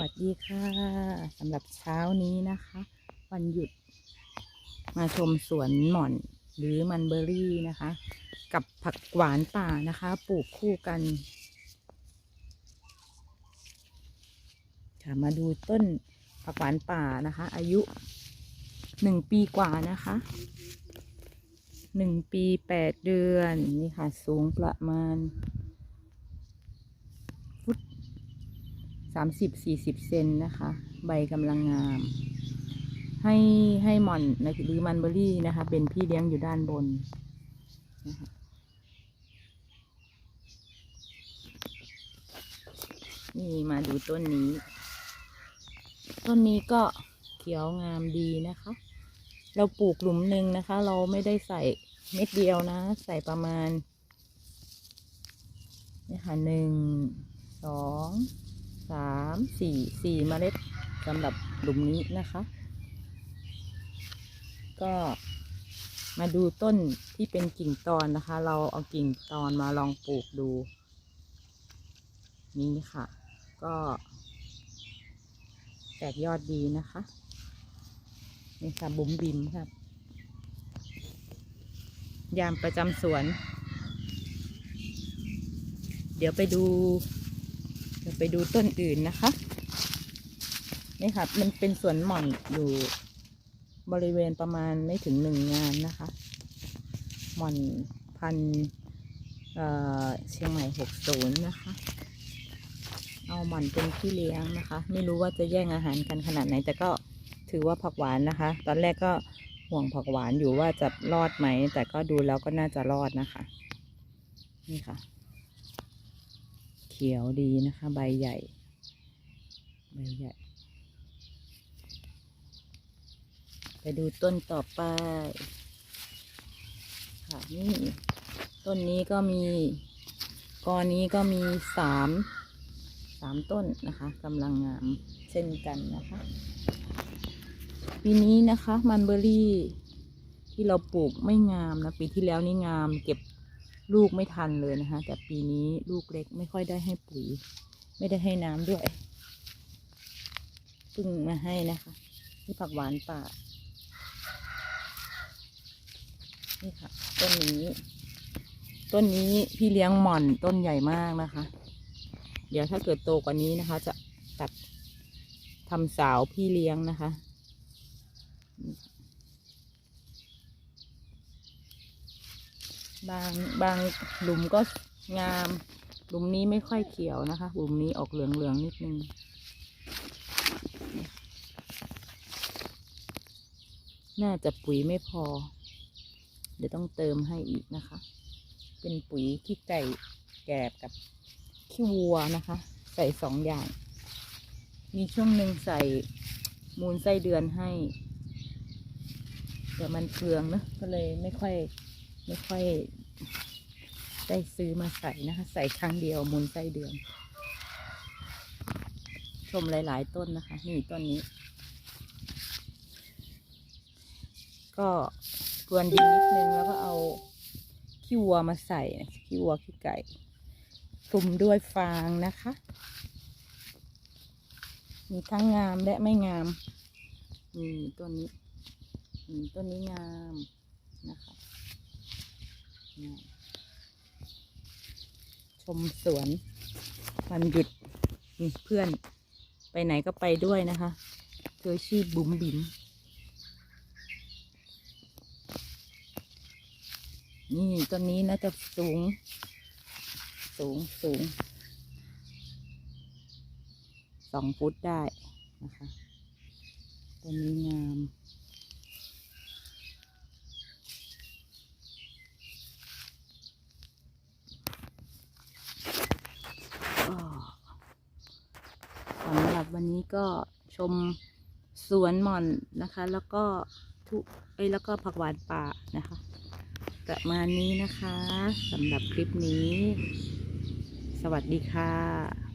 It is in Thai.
วัสดีค่ะสำหรับเช้านี้นะคะ วันหยุดมาชมสวนหม่อนหรือมันเบอร์รี่นะคะ กับผักหวานป่านะคะ ปลูกคู่กันค่ะมาดูต้นผักหวานป่านะคะ อายุหนึ่งปีกว่านะคะหนึ่งปีแปดเดือนนี่ค่ะ สูงประมาณ 30 40 เซนนะคะ ใบกำลังงาม ให้ให้มอนหรือมันเบอรี่นะคะ เป็นพี่เลี้ยงอยู่ด้านบนนะคะนี่มาดูต้นนี้ ต้นนี้ก็เขียวงามดีนะคะ เราปลูกหลุมหนึ่งนะคะ เราไม่ได้ใส่เม็ดเดียวนะ ใส่ประมาณนี่ค่ะหนึ่งสอง สามสี่สี่เมล็ดสำหรับหลุมนี้นะคะ ก็มาดูต้นที่เป็นกิ่งตอนนะคะ เราเอากิ่งตอนมาลองปลูกดู นี่ค่ะ ก็ แตกยอดดีนะคะ นี่ค่ะบุ๋มบิมครับ ยามประจำสวน เดี๋ยวไปดู ดี๋ยวไปดูต้นอื่นนะคะ นี่ค่ะ มันเป็นสวนหม่อนอยู่บริเวณประมาณไม่ถึงหนึ่งงานนะคะ หม่อนพันเอ่อเชียงใหม่หกศูนย์นะคะ เอาหม่อนเป็นพี่เลี้ยงนะคะ ไม่รู้ว่าจะแย่งอาหารกันขนาดไหน แต่ก็ถือว่าผักหวานนะคะ ตอนแรกก็ห่วงผักหวานอยู่ว่าจะรอดไหม แต่ก็ดูแล้วก็น่าจะรอดนะคะ นี่ค่ะ ขียวดีนะคะ ใบใหญ่ ใบใหญ่ ไปดูต้นต่อไป ค่ะนี่ต้นนี้ก็มีกอนี้ก็มีสามสามต้นนะคะกำลังงามเช่นกันนะคะปีนี้นะคะ มันเบอร์รี่ที่เราปลูกไม่งามนะ ปีที่แล้วนี่งามเก็บ ลูกไม่ทันเลยนะคะ แต่ปีนี้ลูกเล็กไม่ค่อยได้ให้ปุ๋ย ไม่ได้ให้น้ำด้วยเพิ่งมาให้นะคะนี่ผักหวานป่า นี่ค่ะ ต้นนี้ ต้นนี้พี่เลี้ยงหม่อนต้นใหญ่มากนะคะ เดี๋ยวถ้าเกิดโตกว่านี้นะคะ จะตัดทำสาวพี่เลี้ยงนะคะ บางบางหลุมก็งาม หลุมนี้ไม่ค่อยเขียวนะคะ หลุมนี้ออกเหลืองเหลืองๆนิดนึง น่าจะปุ๋ยไม่พอ เดี๋ยวต้องเติมให้อีกนะคะ เป็นปุ๋ยขี้ไก่แกบกับขี้วัวนะคะ ใส่สองอย่าง มีช่วงหนึ่งใส่มูลไส้เดือนให้เดี๋ยวมันเปลืองเนะก็เลยไม่ค่อย ไม่ค่อยได้ซื้อมาใส่นะคะ ใส่ครั้งเดียวมูลไส้เดือน ชมหลาย ๆ ต้นนะคะ นี่ต้นนี้ ก็กวนดินนิดนึงแล้วก็เอาขี้วัวมาใส่นะขี้วัวขี้ไก่คลุมด้วยฟางนะคะ มีทั้งงามและไม่งามนี่ต้นนี้อืมต้นนี้งามนะคะงามช มสวน วันหยุดนี่เพื่อนไปไหนก็ไปด้วยนะคะ เธอชื่อบุ๋มบิ๋มนี่ต้นนี้น่าจะสูง สูงสูงสองฟุตได้นะคะต้นนี้งาม ก็สำหรับ วันนี้ก็ชมสวนหม่อนนะคะ แล้วก็ทุเอ้ยแล้วก็ผักหวานป่านะคะ ประมาณนี้นะคะสำหรับคลิปนี้ สวัสดีค่ะ